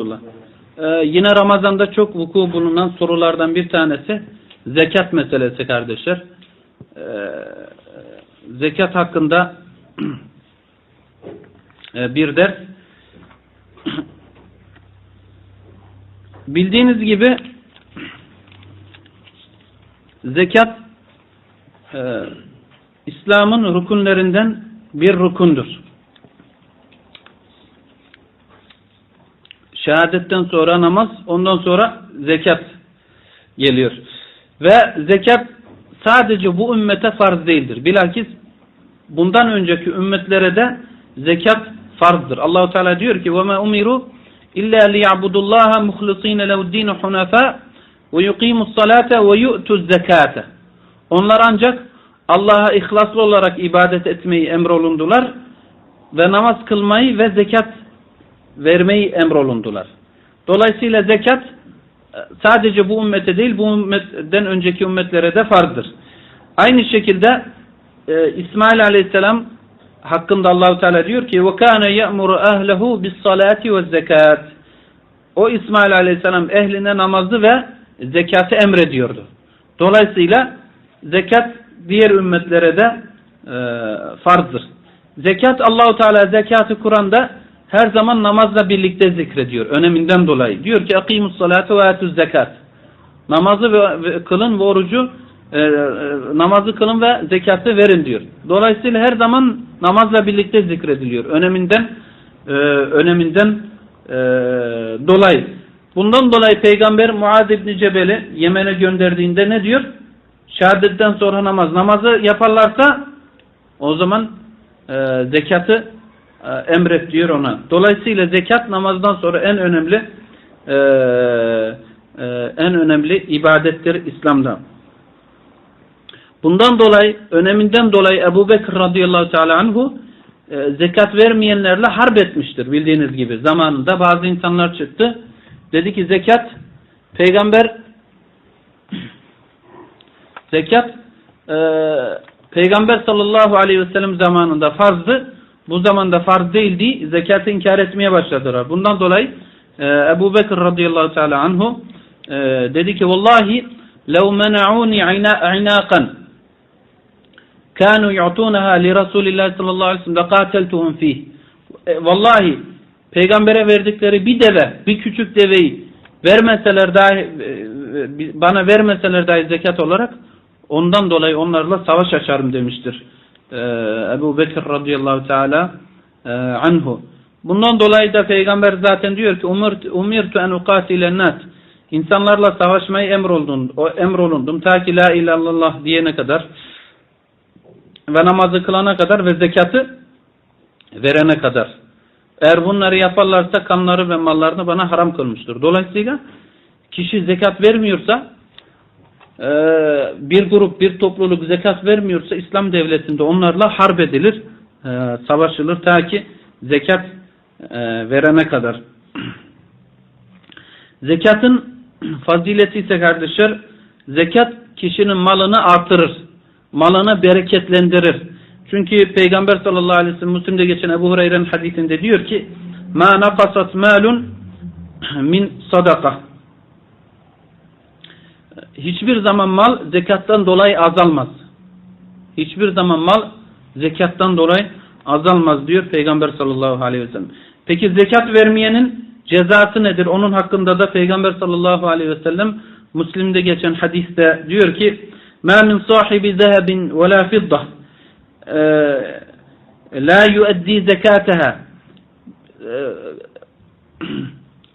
rahmetullah. Ee, yine Ramazan'da çok vuku bulunan sorulardan bir tanesi zekat meselesi kardeşler. Ee, zekat hakkında e, bir ders. Bildiğiniz gibi zekat e, İslam'ın rukunlerinden bir rukundur. Şehadetten sonra namaz, ondan sonra zekat geliyor. Ve zekat sadece bu ümmete farz değildir. Bilakis bundan önceki ümmetlere de zekat farzdır. Allahu Teala diyor ki: "Ve ma umiru illa liya'budullaha muhlisîn lehu'd-dîn hunafâ ve yuqîmus salâte ve yu'tuz zekâte." Onlar ancak Allah'a ihlaslı olarak ibadet etmeyi emrolundular ve namaz kılmayı ve zekat vermeyi emrolundular. Dolayısıyla zekat e, sadece bu ümmete değil bu ümmetten önceki ümmetlere de farzdır. Aynı şekilde e, İsmail Aleyhisselam hakkında Allahu Teala diyor ki ve kana ya'muru ahlehu bis salati ve zekat. O İsmail Aleyhisselam ehline namazı ve zekatı emrediyordu. Dolayısıyla zekat diğer ümmetlere de e, farzdır. Zekat Allahu Teala zekatı Kur'an'da her zaman namazla birlikte zikrediyor. Öneminden dolayı. Diyor ki akimus salate ve etuz zekat. Namazı ve, ve kılın ve orucu e, e, namazı kılın ve zekatı verin diyor. Dolayısıyla her zaman namazla birlikte zikrediliyor. Öneminden e, öneminden e, dolayı. Bundan dolayı Peygamber Muad İbni Cebel'i Yemen'e gönderdiğinde ne diyor? Şehadetten sonra namaz. Namazı yaparlarsa o zaman e, zekatı emret diyor ona. Dolayısıyla zekat namazdan sonra en önemli e, e, en önemli ibadettir İslam'da. Bundan dolayı öneminden dolayı Ebu Bekir radıyallahu teala anhu e, zekat vermeyenlerle harp etmiştir bildiğiniz gibi. Zamanında bazı insanlar çıktı. Dedi ki zekat peygamber zekat e, peygamber sallallahu aleyhi ve sellem zamanında farzdı bu zamanda farz değildi. Zekatı inkar etmeye başladılar. Bundan dolayı e, Ebu Bekir radıyallahu teala anhu e, dedi ki Vallahi mena'uni aynaqan kanu yu'tunaha li Resulillah sallallahu aleyhi ve sellem qateltuhum fih. E, vallahi peygambere verdikleri bir deve, bir küçük deveyi vermeseler dahi e, bana vermeseler dahi zekat olarak ondan dolayı onlarla savaş açarım demiştir. Ee, Ebu Bekir radıyallahu teala e, anhu. Bundan dolayı da Peygamber zaten diyor ki umirtu en ukatile nas. İnsanlarla savaşmayı emrolundum, o emrolundum ta ki la ilallah diyene kadar ve namazı kılana kadar ve zekatı verene kadar. Eğer bunları yaparlarsa kanları ve mallarını bana haram kılmıştır. Dolayısıyla kişi zekat vermiyorsa ee, bir grup, bir topluluk zekat vermiyorsa İslam devletinde onlarla harp edilir, ee, savaşılır ta ki zekat e, verene kadar. Zekatın fazileti ise kardeşler, zekat kişinin malını artırır, malını bereketlendirir. Çünkü Peygamber sallallahu aleyhi ve sellem Müslim'de geçen Ebu Hureyre'nin hadisinde diyor ki: "Ma nakasat malun min sadaka." hiçbir zaman mal zekattan dolayı azalmaz. Hiçbir zaman mal zekattan dolayı azalmaz diyor Peygamber sallallahu aleyhi ve sellem. Peki zekat vermeyenin cezası nedir? Onun hakkında da Peygamber sallallahu aleyhi ve sellem Müslim'de geçen hadiste diyor ki مَا مِنْ صَاحِبِ ذَهَبٍ وَلَا فِضَّةٍ la yuaddi zekataha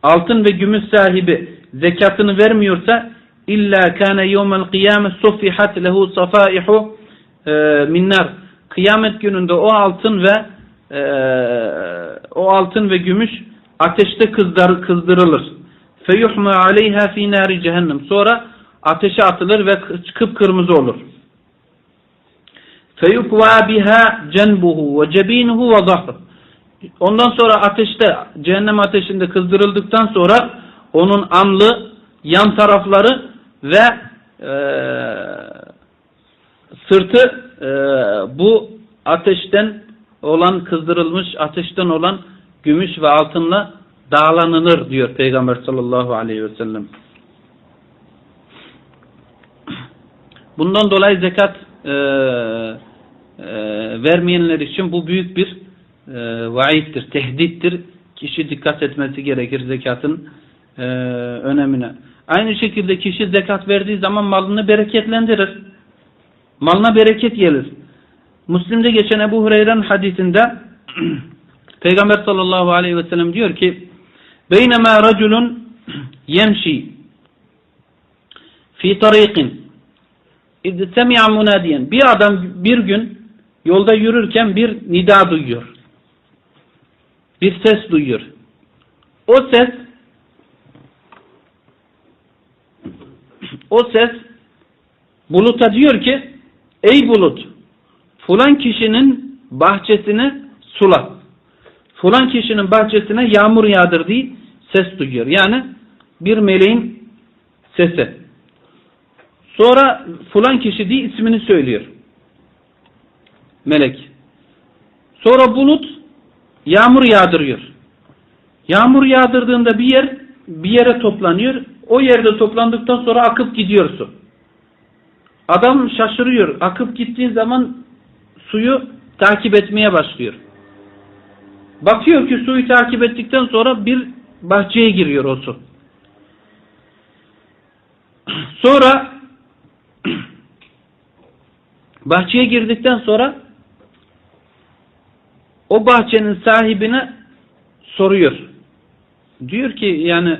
altın ve gümüş sahibi zekatını vermiyorsa İlla kana yevmel kıyamet suffihat lehu safaihu e, minnar. Kıyamet gününde o altın ve e, o altın ve gümüş ateşte kızdır, kızdırılır. Feyuhma aleyha fi nari cehennem. Sonra ateşe atılır ve kıpkırmızı olur. Feyukva biha cenbuhu ve cebinuhu ve zahr. Ondan sonra ateşte, cehennem ateşinde kızdırıldıktan sonra onun anlı, yan tarafları ve e, sırtı e, bu ateşten olan kızdırılmış ateşten olan gümüş ve altınla dağlanılır diyor Peygamber sallallahu aleyhi ve sellem. Bundan dolayı zekat e, e, vermeyenler için bu büyük bir e, vaittir, tehdittir. Kişi dikkat etmesi gerekir zekatın e, önemine. Aynı şekilde kişi zekat verdiği zaman malını bereketlendirir. Malına bereket gelir. Müslim'de geçen Ebu Hureyre'nin hadisinde Peygamber sallallahu aleyhi ve sellem diyor ki Beynema raculun yemşi fi tariqin İz semi'a munadiyen. Bir adam bir gün yolda yürürken bir nida duyuyor. Bir ses duyuyor. O ses o ses buluta diyor ki ey bulut fulan kişinin bahçesini sula. Fulan kişinin bahçesine yağmur yağdır diye ses duyuyor. Yani bir meleğin sesi. Sonra fulan kişi diye ismini söylüyor. Melek. Sonra bulut yağmur yağdırıyor. Yağmur yağdırdığında bir yer bir yere toplanıyor. O yerde toplandıktan sonra akıp gidiyor su. Adam şaşırıyor. Akıp gittiği zaman suyu takip etmeye başlıyor. Bakıyor ki suyu takip ettikten sonra bir bahçeye giriyor o su. Sonra bahçeye girdikten sonra o bahçenin sahibine soruyor. Diyor ki yani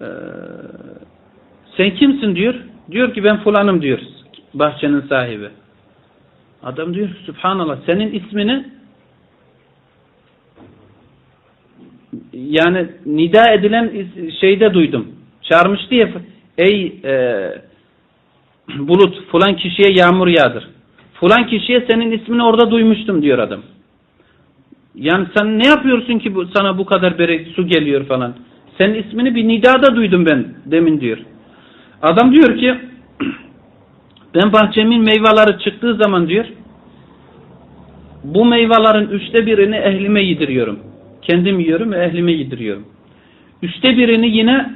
e, sen kimsin diyor. Diyor ki ben fulanım diyor bahçenin sahibi. Adam diyor Subhanallah senin ismini yani nida edilen şeyde duydum. Çağırmış diye ey e, bulut fulan kişiye yağmur yağdır. Fulan kişiye senin ismini orada duymuştum diyor adam. Yani sen ne yapıyorsun ki bu, sana bu kadar bere su geliyor falan. Senin ismini bir nidada duydum ben demin diyor. Adam diyor ki ben bahçemin meyveleri çıktığı zaman diyor bu meyvelerin üçte birini ehlime yediriyorum. Kendim yiyorum ve ehlime yediriyorum. Üçte birini yine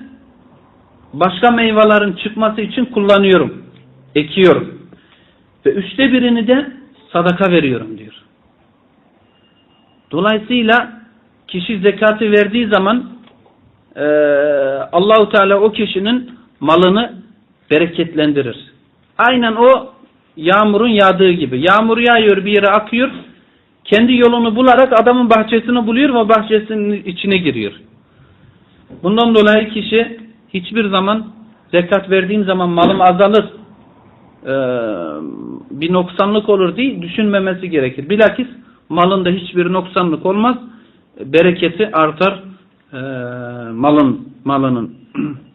başka meyvelerin çıkması için kullanıyorum. Ekiyorum. Ve üçte birini de sadaka veriyorum diyor. Dolayısıyla kişi zekatı verdiği zaman e, Allahu Teala o kişinin malını bereketlendirir. Aynen o yağmurun yağdığı gibi. Yağmur yağıyor bir yere akıyor. Kendi yolunu bularak adamın bahçesini buluyor ve bahçesinin içine giriyor. Bundan dolayı kişi hiçbir zaman zekat verdiğim zaman malım azalır, e, bir noksanlık olur diye düşünmemesi gerekir. Bilakis malında hiçbir noksanlık olmaz, bereketi artar malın malının.